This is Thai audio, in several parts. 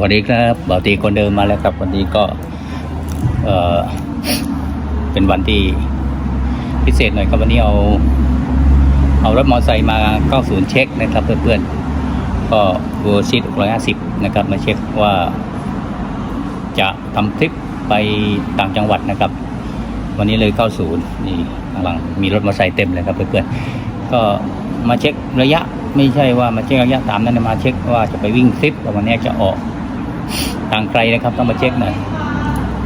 วัสดีครับบ่าวตีคนเดิมมาแล้วครับวันนี้ก็เออเป็นวันที่พิเศษหน่อยครับวันนี้เอา เอารถมอเตอร์ไซค์มาเข้าศูนย์เช็คนะครับเพื่อนๆก็เวอร์ซิต650 นะครับ มาเช็คว่าจะทำทริปไปต่างจังหวัดนะครับ วันนี้เลยเข้าศูนย์นี่ข้างหลังมีรถมอเตอร์ไซค์เต็มเลยครับเพื่อนๆก็มาเช็คระยะไม่ใช่ว่ามาเช็คระยะตามนั้นมาเช็คว่าจะไปวิ่งทริปแต่วันนี้จะออก ทางไกลนะครับต้องมาเช็คหน่อย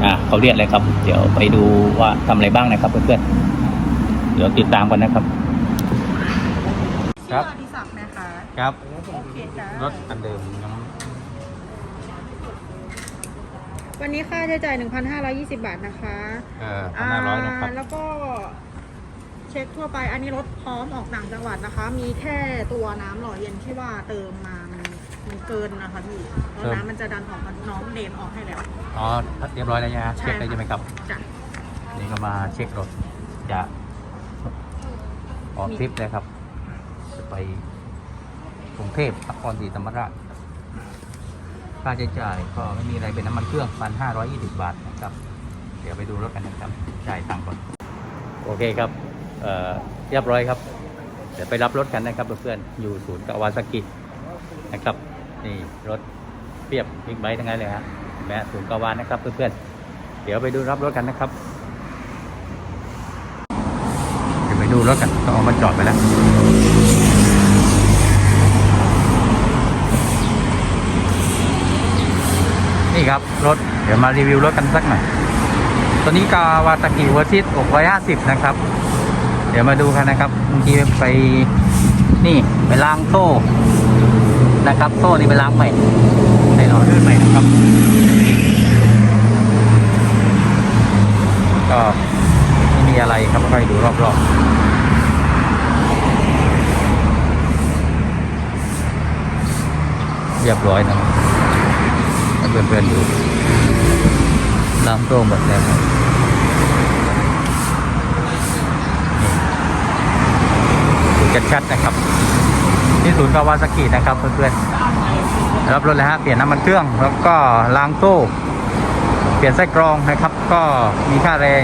อะเขาเรียกอะไรครับ เดี๋ยวไปดูว่าทำอะไรบ้างนะครับเพื่อนๆเดี๋ยวติดตามกันนะครับ ครับชื่ออดิศักดิ์นะคะครับโอเคจ้ารถอันเดิมยังวันนี้ค่าใช้จ่าย 1,520 บาทนะคะ เอ่อพันห้าร้อยนะครับอ่าแล้วก็เช็คทั่วไป อันนี้รถพร้อมออกต่างจังหวัดนะคะ มีแค่ตัวน้ำหล่อเย็นที่ว่าเติมมา มันมันเกินนะคะพี่เพราะเติมน้ำมันจะดันออกมาน้องเดนออกให้แล้ว อ๋อเรียบร้อยแล้วใช่ไหมฮะใช่เช็คได้ค่ะใช่ไหมครับจ้ะนี่ก็มาเช็ครถจะออกทริปเลยครับ จะไปกรุงเทพนครศรีธรรมราชค่าใช้จ่ายก็ไม่มีอะไรเป็นน้ำมันเครื่องพันห้าร้อยยี่สิบบาทนะครับ เดี๋ยวไปดูรถกันนะครับจ่ายตังค์ก่อนโอเคครับเอ่อเรียบร้อยครับ เดี๋ยวไปรับรถกันนะครับเพื่อนๆอยู่ศูนย์กาวาซากินะครับ นี่รถเปียบบิ๊กไบค์ทั้งนั้นเลยฮะเห็นไหมฮะศูนย์กาวานนะครับเพื่อนๆเดี๋ยวไปดูรับรถกันนะครับเดี๋ยวไปดูรถกันต้องเอามาจอดไปแล้วนี่ครับรถเดี๋ยวมารีวิวรถกันสักหน่อยตัวนี้กาวาตากิเวอร์ซิต650 นะครับ เดี๋ยวมาดูกันนะครับเมื่อกี้ไปนี่ไปล้างโซ่ นะครับ โซ่นี่ไปล้างใหม่ใส่ล้อลื่นใหม่นะครับ ก็ไม่มีอะไรครับค่อยดูรอบๆเรียบร้อยนะครับให้เพื่อนๆดูล้างโซ่หมดแล้วครับนี่ดูชัดๆนะครับ ที่ศูนย์กาวาซากินะครับเพื่อนๆรับรถเลยฮะเปลี่ยนน้ำมันเครื่อง แล้วก็ล้างโซ่เปลี่ยนไส้กรองนะครับ ก็มีค่าแรง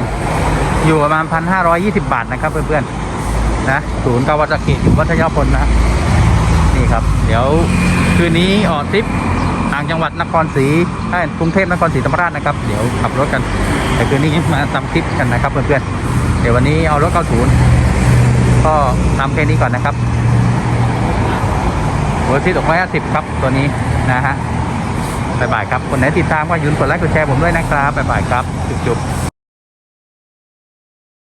อยู่ประมาณพันห้าร้อยี่สิบาทนะครับ เพื่อนๆนะศูนย์กาวาซากิอยู่วัชยพลนะนี่ครับ เดี๋ยวคืนนี้ออกทริปต่างจังหวัดนครศรีเอ้ยกรุงเทพนครศรีธรรมราชนะครับ เดี๋ยวขับรถกัน แต่คืนนี้มาทำคลิปกันนะครับเพื่อนๆเดี๋ยววันนี้เอารถเข้าศูนย์ก็ทำแค่นี้ก่อนนะครับ วอร์ซิต650 ครับตัวนี้นะฮะบ๊ายบายครับ คนไหนติดตามก็ยืนกดไลค์กดแชร์ผมด้วยนะครับบ๊ายบายครับ จุ๊บ